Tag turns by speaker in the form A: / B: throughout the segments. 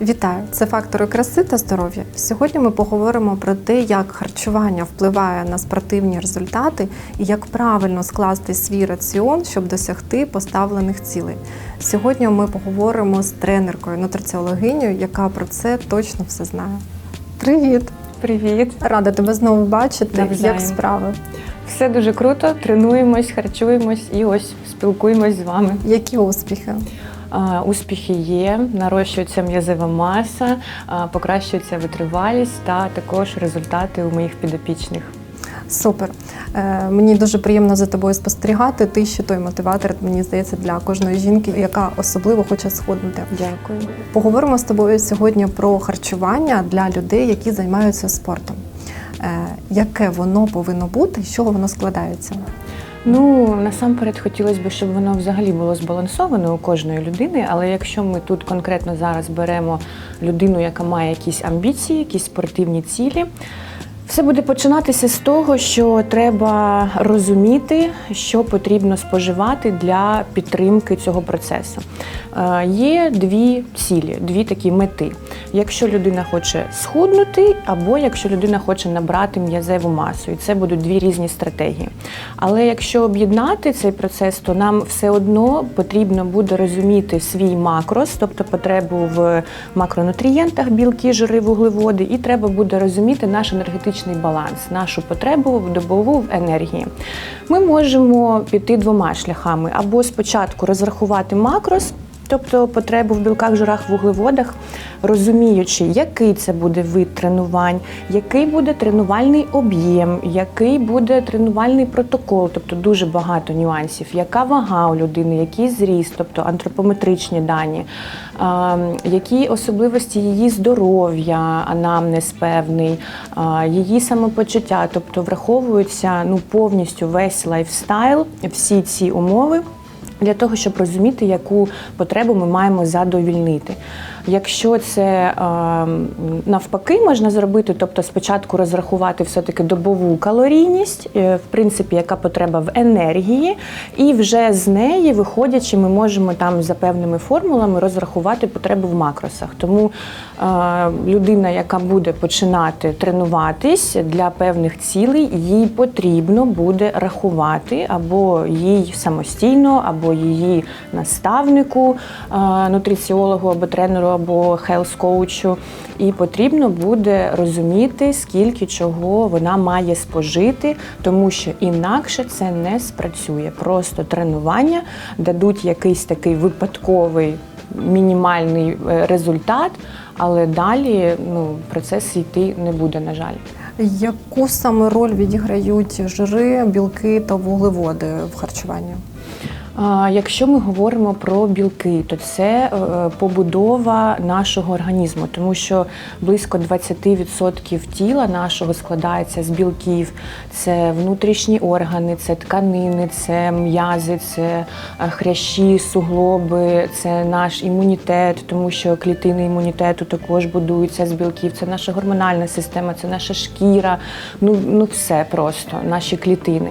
A: Вітаю! Це фактори краси та здоров'я. Сьогодні ми поговоримо про те, як харчування впливає на спортивні результати і як правильно скласти свій раціон, щоб досягти поставлених цілей. Сьогодні ми поговоримо з тренеркою, нутриціологинею, яка про це точно все знає. Привіт!
B: Привіт!
A: Рада тебе знову бачити.
B: Навзаєм.
A: Як справи?
B: Все дуже круто. Тренуємось, харчуємось і ось спілкуємось з вами.
A: Які успіхи?
B: Успіхи є, нарощується м'язова маса, покращується витривалість та також результати у моїх підопічних.
A: Супер. Е, мені дуже приємно за тобою спостерігати. Ти ще той мотиватор, мені здається, для кожної жінки, яка особливо хоче схуднути.
B: Дякую.
A: Поговоримо з тобою сьогодні про харчування для людей, які займаються спортом. Е, яке воно повинно бути, з чого воно складається?
B: Ну насамперед хотілося б, щоб воно взагалі було збалансоване у кожної людини. Але якщо ми тут конкретно зараз беремо людину, яка має якісь амбіції, якісь спортивні цілі. Все буде починатися з того, що треба розуміти, що потрібно споживати для підтримки цього процесу. Е, Є дві цілі, дві такі мети. Якщо людина хоче схуднути, або якщо людина хоче набрати м'язеву масу, і це будуть дві різні стратегії. Але якщо об'єднати цей процес, то нам все одно потрібно буде розуміти свій макрос, тобто потребу в макронутрієнтах, білки, жири, вуглеводи, і треба буде розуміти наш енергетичний баланс, нашу потребу в добову в енергії. Ми можемо піти двома шляхами: або спочатку розрахувати макрос. Тобто потребу в білках, жирах, вуглеводах, розуміючи, який це буде вид тренувань, який буде тренувальний об'єм, який буде тренувальний протокол, тобто дуже багато нюансів, яка вага у людини, який зріст, тобто антропометричні дані, які особливості її здоров'я, анамнез певний, а, її самопочуття, тобто враховується ну повністю весь лайфстайл, всі ці умови для того, щоб розуміти, яку потребу ми маємо задовільнити. Якщо це е, навпаки можна зробити, тобто спочатку розрахувати все-таки добову калорійність, е, в принципі, яка потреба в енергії, і вже з неї, виходячи, ми можемо там за певними формулами розрахувати потребу в макросах. Тому е, людина, яка буде починати тренуватись для певних цілей, їй потрібно буде рахувати або їй самостійно, або її наставнику, е, нутриціологу або тренеру, або хелс-коучу. І потрібно буде розуміти, скільки чого вона має спожити, тому що інакше це не спрацює. Просто тренування дадуть якийсь такий випадковий мінімальний е, результат, але далі ну, процес йти не буде, на жаль.
A: Яку саме роль відіграють жири, білки та вуглеводи в харчуванні?
B: Якщо ми говоримо про білки, то це е, побудова нашого організму, тому що близько 20% тіла нашого складається з білків. Це внутрішні органи, це тканини, це м'язи, це е, хрящі, суглоби, це наш імунітет, тому що клітини імунітету також будуються з білків. Це наша гормональна система, це наша шкіра. Ну, ну все просто, наші клітини.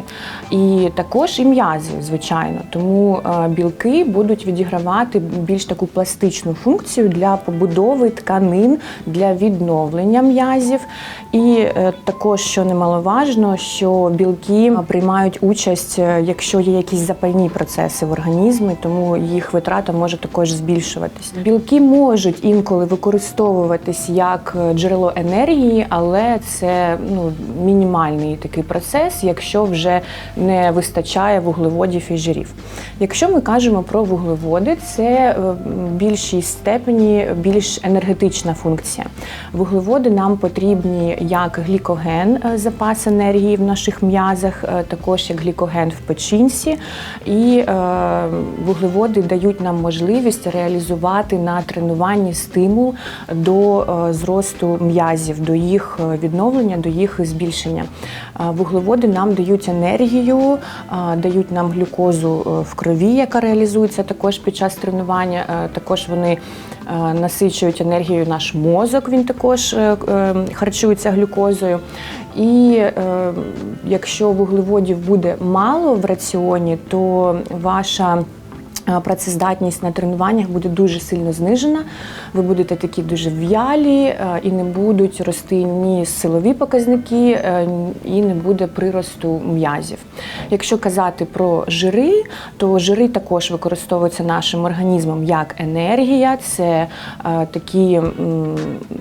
B: І також і м'язи, звичайно. Тому е, білки будуть відігравати більш таку пластичну функцію для побудови тканин, для відновлення м'язів. І е, також, що немаловажно, що білки приймають участь, е, якщо є якісь запальні процеси в організмі, тому їх витрата може також збільшуватись. Білки можуть інколи використовуватись як джерело енергії, але це ну, мінімальний такий процес, якщо вже не вистачає вуглеводів і жирів. Якщо ми кажемо про вуглеводи, це е, в більшій степені більш енергетична функція. Вуглеводи нам потрібні як глікоген, е, запас енергії в наших м'язах, е, також як глікоген в печінці. І вуглеводи дають нам можливість реалізувати на тренуванні стимул до зросту м'язів, до їх відновлення, до їх збільшення. Вуглеводи нам дають енергію, дають нам глюкозу е, в крові, яка реалізується також під час тренування. Е, Також вони е, насичують енергією наш мозок, він також е, харчується глюкозою. І якщо вуглеводів буде мало в раціоні, то ваша Працездатність на тренуваннях буде дуже сильно знижена. Ви будете такі дуже в'ялі е, і не будуть рости ні силові показники, е, і не буде приросту м'язів. Якщо казати про жири, то жири також використовуються нашим організмом як енергія. Це е, такі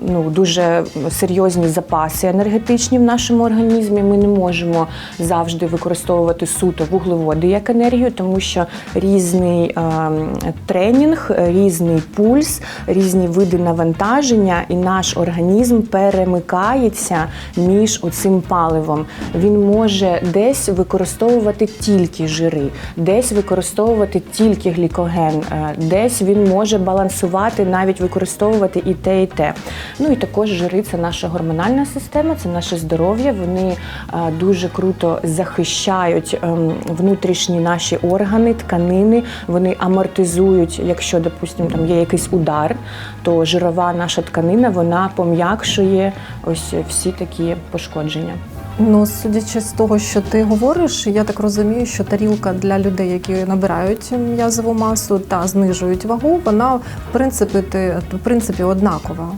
B: ну, дуже серйозні запаси енергетичні в нашому організмі. Ми не можемо завжди використовувати суто вуглеводи як енергію, тому що різний е, тренінг, різний пульс, різні види навантаження, і наш організм перемикається між оцим паливом. Він може десь використовувати тільки жири, десь використовувати тільки глікоген, е, десь він може балансувати, навіть використовувати і те, і те. Ну і також жири це наша гормональна система, це наше здоров'я. Вони е, дуже круто захищають ем, внутрішні наші органи, тканини. Вони амортизують, якщо, допустимо, там є якийсь удар, то жирова наша тканина вона пом'якшує ось всі такі пошкодження.
A: Ну, судячи з того, що ти говориш, я так розумію, що тарілка для людей, які набирають м'язову масу та знижують вагу, вона в принципі ти в принципі однакова.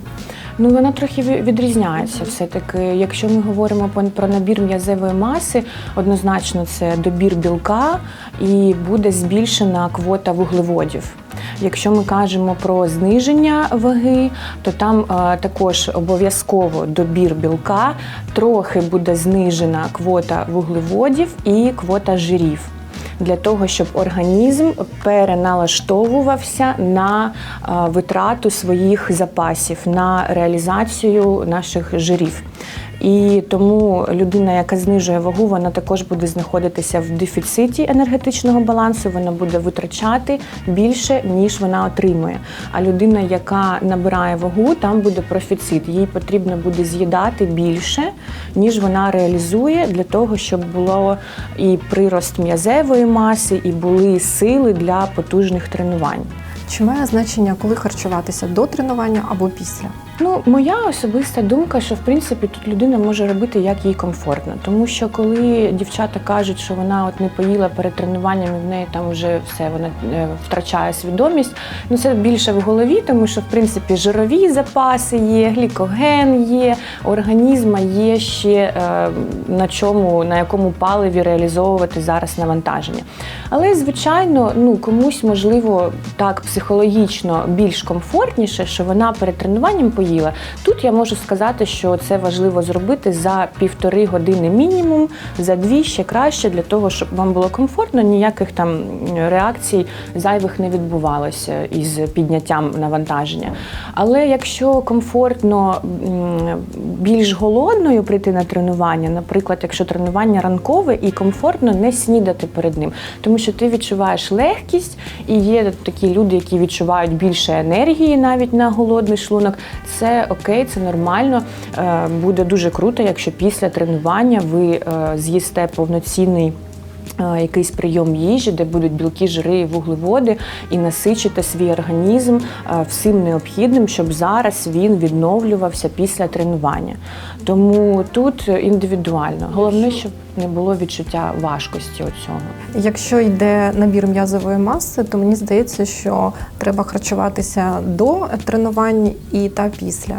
B: Ну, вона трохи відрізняється. Все-таки, якщо ми говоримо про набір м'язевої маси, однозначно це добір білка і буде збільшена квота вуглеводів. Якщо ми кажемо про зниження ваги, то там е, також обов'язково добір білка, трохи буде знижена квота вуглеводів і квота жирів. Для того щоб організм переналаштовувався на е, витрату своїх запасів, на реалізацію наших жирів. І тому людина, яка знижує вагу, вона також буде знаходитися в дефіциті енергетичного балансу, вона буде витрачати більше, ніж вона отримує. А людина, яка набирає вагу, там буде профіцит. Їй потрібно буде з'їдати більше, ніж вона реалізує, для того, щоб було і прирост м'язевої маси, і були сили для потужних тренувань.
A: Чи має значення, коли харчуватися до тренування або після?
B: Ну, моя особиста думка, що в принципі тут людина може робити як їй комфортно. Тому що коли дівчата кажуть, що вона от не поїла перед тренуванням, і в неї там вже все, вона е, втрачає свідомість. Ну це більше в голові, тому що в принципі жирові запаси є, глікоген є, організма є ще е, на чому, на якому паливі реалізовувати зараз навантаження. Але звичайно, ну комусь можливо так психологічно більш комфортніше, що вона перед тренуванням поїла. Тут я можу сказати, що це важливо зробити за півтори години мінімум, за дві ще краще для того, щоб вам було комфортно, ніяких там реакцій зайвих не відбувалося із підняттям навантаження. Але якщо комфортно більш голодною прийти на тренування, наприклад, якщо тренування ранкове і комфортно не снідати перед ним, тому що ти відчуваєш легкість, і є такі люди, які відчувають більше енергії навіть на голодний шлунок. Це окей, це нормально. Е, Буде дуже круто, якщо після тренування ви е, з'їсте повноцінний. Е, Якийсь прийом їжі, де будуть білки, жири і вуглеводи, і насичити свій організм е, всім необхідним, щоб зараз він відновлювався після тренування. Тому тут індивідуально. Головне, щоб не було відчуття важкості оцього.
A: Якщо йде набір м'язової маси, то мені здається, що треба харчуватися до тренувань і та після.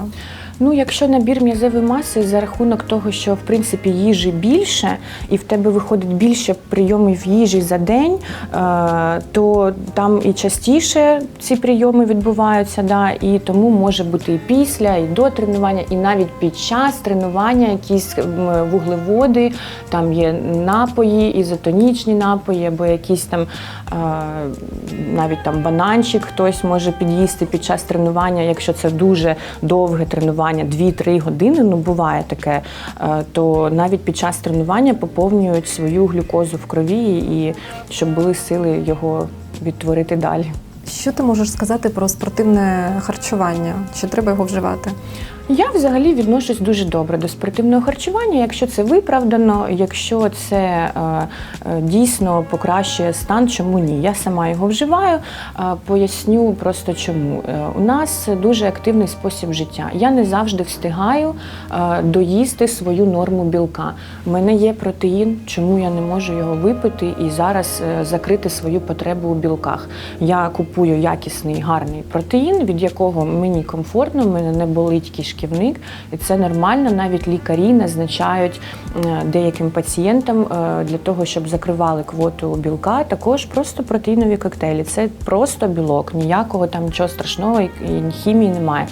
B: Ну, якщо набір м'язевої маси за рахунок того, що в принципі їжі більше, і в тебе виходить більше прийомів їжі за день, е, то там і частіше ці прийоми відбуваються, да, і тому може бути і після, і до тренування, і навіть під час тренування якісь вуглеводи, там є напої, ізотонічні напої, або якісь там е, навіть там бананчик хтось може під'їсти під час тренування, якщо це дуже довге тренування, 2-3 години, ну буває таке, е, то навіть під час тренування поповнюють свою глюкозу в крові, і щоб були сили його відтворити далі.
A: Що ти можеш сказати про спортивне харчування? Чи треба його вживати?
B: Я взагалі відношусь дуже добре до спортивного харчування, якщо це виправдано, якщо це е, е, дійсно покращує стан, чому ні? Я сама його вживаю. Е, поясню просто чому. Е, у нас дуже активний спосіб життя. Я не завжди встигаю е, доїсти свою норму білка. У мене є протеїн, чому я не можу його випити і зараз е, закрити свою потребу у білках. Я купую якісний гарний протеїн, від якого мені комфортно, в мене не болить кишківник, і це нормально. Навіть лікарі назначають е, деяким пацієнтам е, для того, щоб закривали квоту білка. Також просто протеїнові коктейлі. Це просто білок, ніякого там нічого страшного і хімії немає.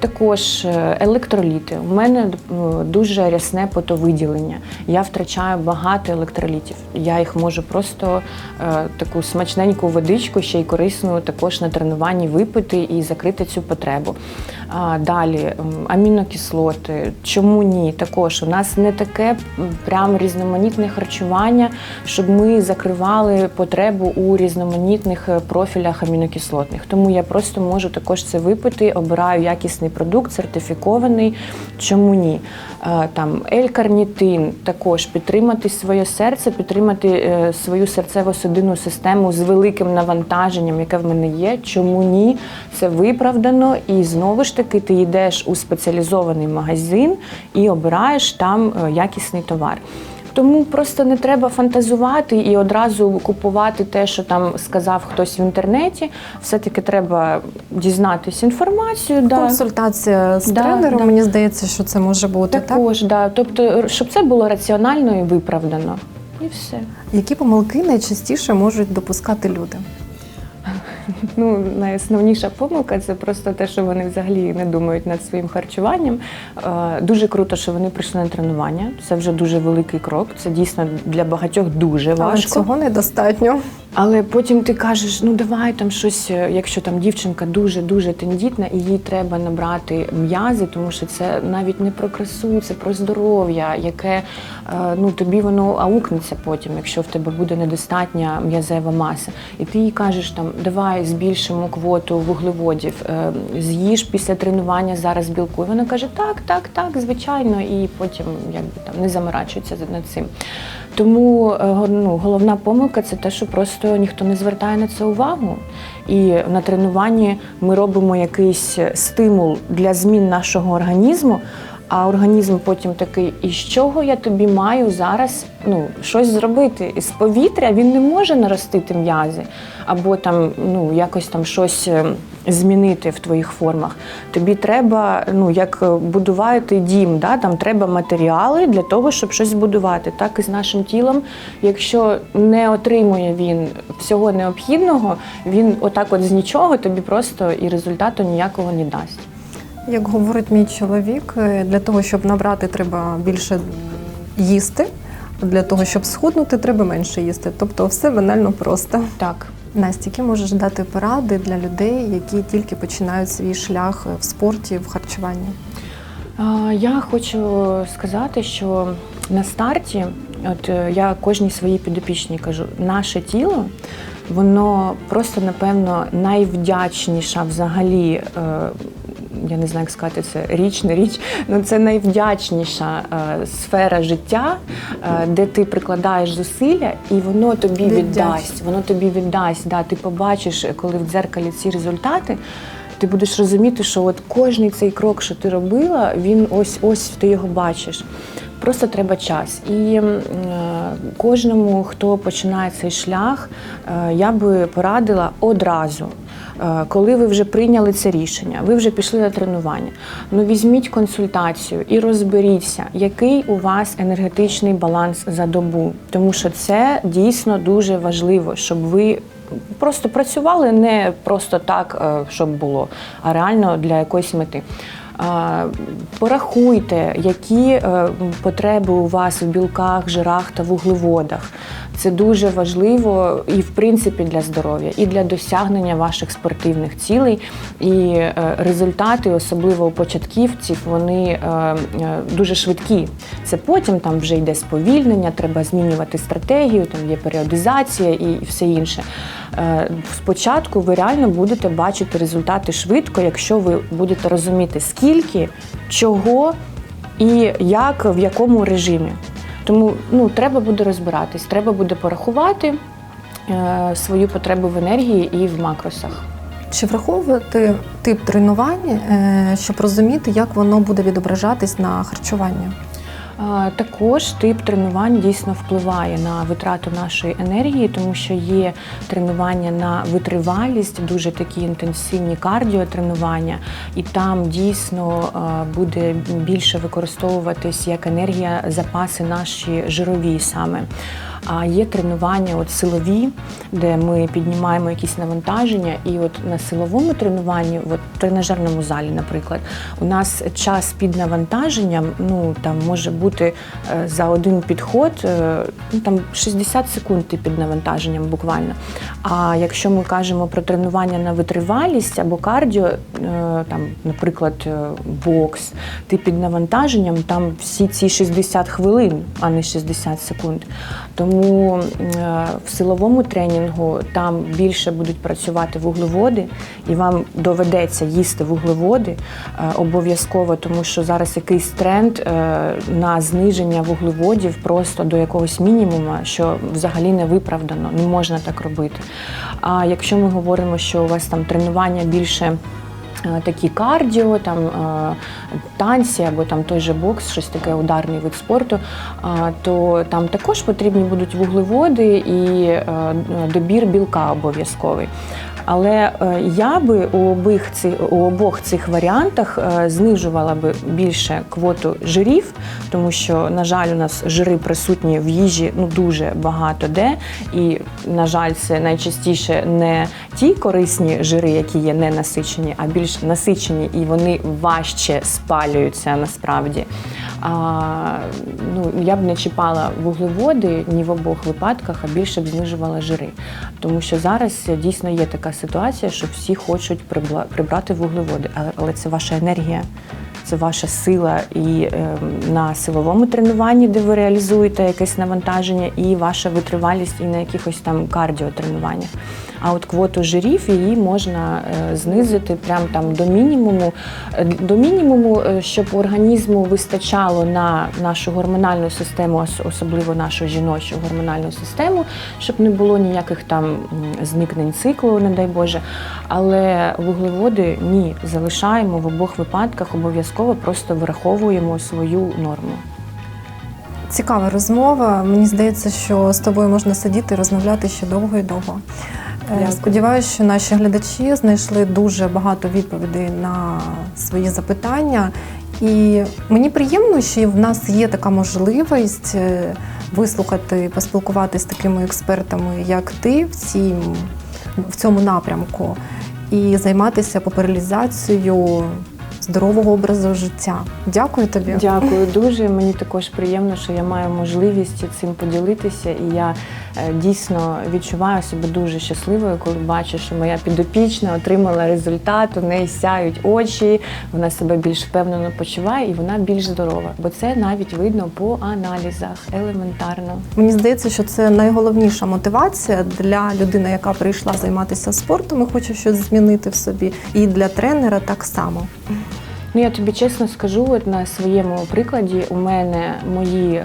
B: Також е, електроліти. У мене е, дуже рясне потовиділення. Я втрачаю багато електролітів. Я їх можу просто е, таку смачненьку водичку, ще й корисну, також на тренуванні випити і закрити цю потребу. Далі амінокислоти. Чому ні? Також у нас не таке прям різноманітне харчування, щоб ми закривали потребу у різноманітних профілях амінокислотних. Тому я просто можу також це випити, обираю якісний продукт, сертифікований. Чому ні? Е, Там L-карнітин, також підтримати своє серце, підтримати е, свою серцево-судинну систему з великим навантаженням, яке в мене є. Чому ні? Це виправдано, і знову ж таки ти йдеш у спеціалізований магазин і обираєш там е, якісний товар. Тому просто не треба фантазувати і одразу купувати те, що там сказав хтось в інтернеті. Все-таки треба дізнатись інформацію. Да.
A: Консультація з
B: Да,
A: тренером,
B: да.
A: мені здається, що це може бути так.
B: Також, да. Тобто, щоб це було раціонально і виправдано. І все.
A: Які помилки найчастіше можуть допускати люди?
B: Ну, найосновніша помилка це просто те, що вони взагалі не думають над своїм харчуванням. Е, Дуже круто, що вони прийшли на тренування. Це вже дуже великий крок. Це дійсно для багатьох дуже
A: Але
B: важко.
A: цього недостатньо.
B: Але потім ти кажеш, ну давай там щось, е, якщо там дівчинка дуже дуже тендітна, і їй треба набрати м'язи, тому що це навіть не про красу, це про здоров'я, яке е, ну тобі воно аукнеться потім, якщо в тебе буде недостатня м'язева маса. І ти їй кажеш там, давай збільшимо квоту вуглеводів, е, з'їж після тренування зараз білку. І вона каже, так, так, так, звичайно, і потім якби там не заморачується над цим. Тому е, ну, головна помилка це те, що просто ніхто не звертає на це увагу. І на тренуванні ми робимо якийсь стимул для змін нашого організму. А організм потім такий, і з чого я тобі маю зараз ну, щось зробити? З повітря він не може наростити м'язи, або там ну, якось там щось е, змінити в твоїх формах. Тобі треба, ну як е, будувати дім, да? там треба матеріали для того, щоб щось збудувати. Так і з нашим тілом. Якщо не отримує він всього необхідного, він отак, от з нічого, тобі просто і результату ніякого не дасть.
A: Як говорить мій чоловік, е, для того, щоб набрати, треба більше їсти. Для того, щоб схуднути, треба менше їсти. Тобто все банально просто.
B: Так.
A: Настя, які можеш дати поради для людей, які тільки починають свій шлях в спорті, в харчуванні?
B: Я хочу сказати, що на старті, от е, я кожній своїй підопічній кажу, наше тіло, воно просто, напевно, найвдячніша взагалі. Я не знаю, як сказати це річ, не річ. Ну це найвдячніша е, сфера життя, е, де ти прикладаєш зусилля, і воно тобі віддасть. Воно тобі віддасть. Да, ти побачиш, коли в дзеркалі ці результати. Ти будеш розуміти, що от кожний цей крок, що ти робила, він ось ось ти його бачиш. Просто треба час. І е, кожному, хто починає цей шлях, е, я би порадила одразу. Е, Коли ви вже прийняли це рішення, ви вже пішли на тренування. Ну візьміть консультацію і розберіться, який у вас енергетичний баланс за добу, тому що це дійсно дуже важливо, щоб ви просто працювали не просто так, е, щоб було, а реально для якоїсь мети. Порахуйте, які е, потреби у вас в білках, жирах та вуглеводах. Це дуже важливо і в принципі для здоров'я, і для досягнення ваших спортивних цілей. І е, результати, особливо у початківців, вони е, дуже швидкі. Це потім там вже йде сповільнення, треба змінювати стратегію, там є періодизація і все інше. Е, Спочатку ви реально будете бачити результати швидко, якщо ви будете розуміти, скільки, чого і як, в якому режимі. Тому ну, треба буде розбиратись, треба буде порахувати е, свою потребу в енергії і в макросах.
A: Чи враховувати тип тренувань, е, щоб розуміти, як воно буде відображатись на харчування?
B: Також тип тренувань дійсно впливає на витрату нашої енергії, тому що є тренування на витривалість, дуже такі інтенсивні кардіотренування, і там дійсно буде більше використовуватись як енергія запаси наші жирові саме. А є тренування от силові, де ми піднімаємо якісь навантаження, і от на силовому тренуванні, от в тренажерному залі, наприклад, у нас час під навантаженням, ну там може бути е, за один підход, е, ну там 60 секунд ти під навантаженням буквально. А якщо ми кажемо про тренування на витривалість або кардіо, е, там, наприклад, бокс, ти під навантаженням, там всі ці 60 хвилин, а не 60 секунд. Тому е, в силовому тренінгу там більше будуть працювати вуглеводи, і вам доведеться їсти вуглеводи е, обов'язково, тому що зараз якийсь тренд е, на зниження вуглеводів просто до якогось мінімуму, що взагалі не виправдано, не можна так робити. А якщо ми говоримо, що у вас там тренування більше. Е, Такі кардіо, там е, танці або там той же бокс, щось таке ударний вид спорту, то там також потрібні будуть вуглеводи і е, добір білка обов'язковий. Але е, я би у обох цих, у обох цих варіантах е, знижувала би більше квоту жирів, тому що, на жаль, у нас жири присутні в їжі ну дуже багато де. І, на жаль, це найчастіше не ті корисні жири, які є ненасичені, а більш насичені, і вони важче спалюються насправді. А, ну, я б не чіпала вуглеводи ні в обох випадках, а більше б знижувала жири. Тому що зараз дійсно є така ситуація, що всі хочуть прибрати вуглеводи, але, але це ваша енергія. Це ваша сила і е, на силовому тренуванні, де ви реалізуєте якесь навантаження, і ваша витривалість і на якихось там кардіотренуваннях. А от квоту жирів її можна е, знизити прям там до мінімуму, е, до мінімуму, е, щоб організму вистачало на нашу гормональну систему, особливо нашу жіночу гормональну систему, щоб не було ніяких там зникнень циклу, не дай Боже. Але вуглеводи ні, залишаємо в обох випадках, обов'язково просто враховуємо свою норму.
A: Цікава розмова. Мені здається, що з тобою можна сидіти і розмовляти ще довго і довго. Е,
B: Дякую.
A: Сподіваюся, що наші глядачі знайшли дуже багато відповідей на свої запитання. І мені приємно, що в нас є така можливість е, вислухати, поспілкуватися з такими експертами, як ти, в, цім, в цьому напрямку, і займатися популяризацією здорового образу життя. Дякую тобі.
B: Дякую дуже. Мені також приємно, що я маю можливість цим поділитися, і я е, дійсно відчуваю себе дуже щасливою, коли бачу, що моя підопічна отримала результат, у неї сяють очі, вона себе більш впевнено почуває і вона більш здорова. Бо це навіть видно по аналізах елементарно.
A: Мені здається, що це найголовніша мотивація для людини, яка прийшла займатися спортом і хоче щось змінити в собі, і для тренера так само.
B: Ну я тобі чесно скажу, от на своєму прикладі у мене мої е,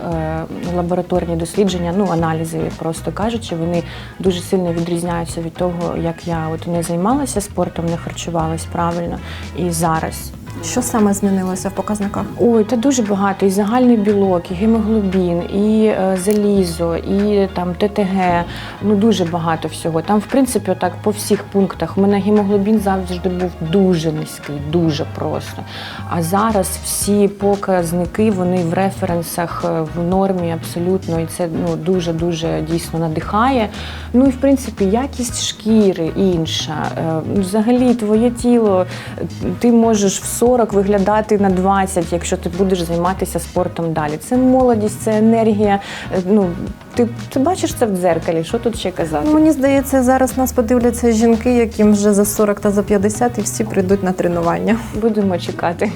B: лабораторні дослідження, ну аналізи, просто кажучи, вони дуже сильно відрізняються від того, як я от не займалася спортом, не харчувалась правильно і зараз.
A: Що саме змінилося в показниках?
B: Ой, та дуже багато. І загальний білок, і гемоглобін, і е, залізо, і там ТТГ. Ну дуже багато всього. Там, в принципі, отак по всіх пунктах. У мене гемоглобін завжди був дуже низький, дуже просто. А зараз всі показники вони в референсах е, в нормі абсолютно, і це ну дуже дуже дійсно надихає. Ну і в принципі якість шкіри інша. Е, Взагалі, твоє тіло, ти можеш в 40 виглядати на 20, якщо ти будеш займатися спортом далі. Це молодість, це енергія. Е, Ну ти, ти бачиш це в дзеркалі. Що тут ще казати?
A: Ну, мені здається, зараз нас подивляться жінки, яким вже за 40 та за 50, і всі прийдуть на тренування.
B: Будемо чекати.